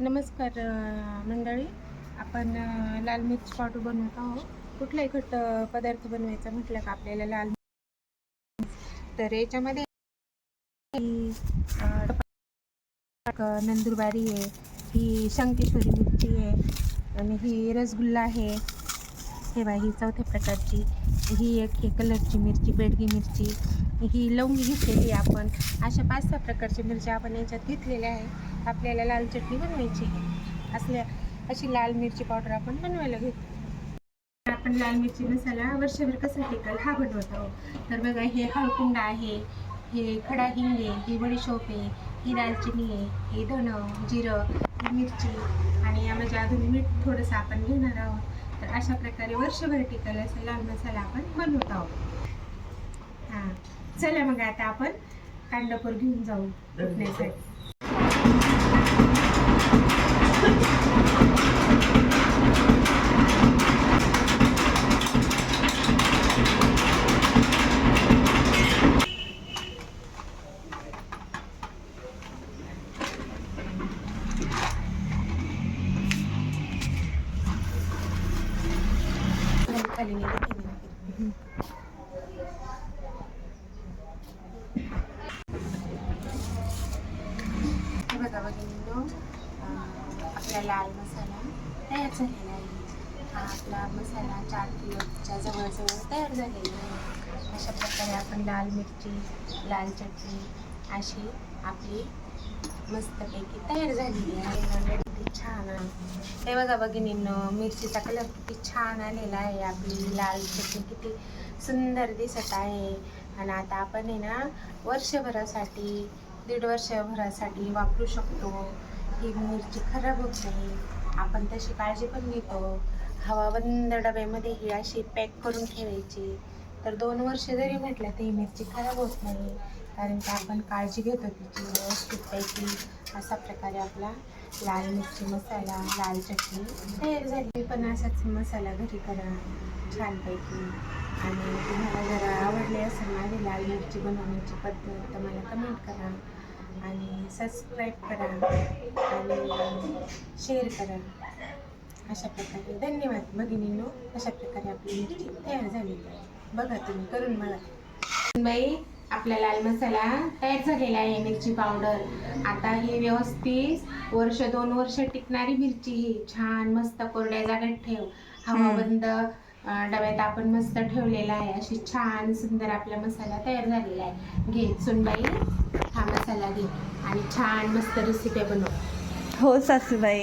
नमस्कार मंडळी. आपण लाल मिर्च पावडर बनवत आहोत. कुठलाही घट पदार्थ बनवायचा म्हटलं का आपल्याला लाल तर याच्यामध्ये नंदुरबारी आहे ही शंकेश्वरी मिरची आहे आणि ही रसगुल्ला आहे. हे बा ही चौथ्या प्रकारची. ही एक हे कलरची मिरची बेडगी मिरची. ही लवंगी घेतलेली आहे आपण. अशा पाच सहा प्रकारच्या मिरच्या आपण याच्यात घेतलेल्या आहे आपल्याला लाल चटणी बनवायची आहे. असल्या अशी लाल मिरची पावडर आपण बनवायला घेतो. आपण लाल मिरची मसाला वर्षभर कसा टिकल हा बनवत आहोत. तर बघा हे हळकुंड आहे हे खडा हिंग आहे ही बडीशोप आहे ही दालचिनी आहे हे धणं जिरं ही मिरची आणि यामध्ये अजून मीठ थोडंसं आपण घेणार आहोत. तर अशा प्रकारे वर्षभर टिकल असा लाल मसाला आपण बनवत आहोत. हां चला मग आता आपण कांदापूर घेऊन जाऊ. फुटण्यासाठी खाली नाही नाही. बघा बघितलो आपला लाल मसाला तयार झालेला आहे हा आपला मसाला चार किलोच्या जवळजवळ तयार झालेला आहे अशा प्रकारे आपण लाल मिरची लाल चटणी अशी आपली मस्तपैकी तयार झालेली आहे हे बघा भगिनींनो मिरचीचा कलर किती छान आलेला आहे. आपली लाल चटणी किती सुंदर दिसत आहे. आणि आता आपण आहे ना वर्षभरासाठी दीड वर्षभरासाठी वापरू शकतो. ही मिरची खराब होत नाही. आपण तशी काळजी पण घेतो. हवाबंद डब्यामध्ये ही अशी पॅक करून ठेवायची. तर दोन वर्ष जरी म्हटलं तर मिरची खराब होत नाही. कारण की आपण काळजी घेतो तिची व्यवस्थितपैकी अशा प्रकारे आपला लाल मिरची मसाला लाल चटणी तयार झाली. पण असाच मसाला घरी करा छानपैकी. आणि तुम्हाला जर आवडले असेल माझी लाल मिरची बनवण्याची पद्धत तर मला कमेंट करा आणि सबस्क्राईब करा आणि शेअर करा. अशा प्रकारे. धन्यवाद भगिनींनो. अशा प्रकारे आपली मिरची तयार झालेली आहे बघा तुम्ही करून बघा. बाई आपला लाल मसाला तयार झालेला आहे मिरची पावडर. आता ही व्यवस्थित वर्ष दोन वर्ष टिकणारी मिरची ही छान मस्त कोरड्या जागेत ठेव. हवाबंद अं, डब्यात आपण मस्त ठेवलेला आहे. अशी छान सुंदर आपला मसाला तयार झालेला आहे. घे सुनबाई हा मसाला घे. आणि छान मस्त रेसिपी बनव. हो सासूबाई.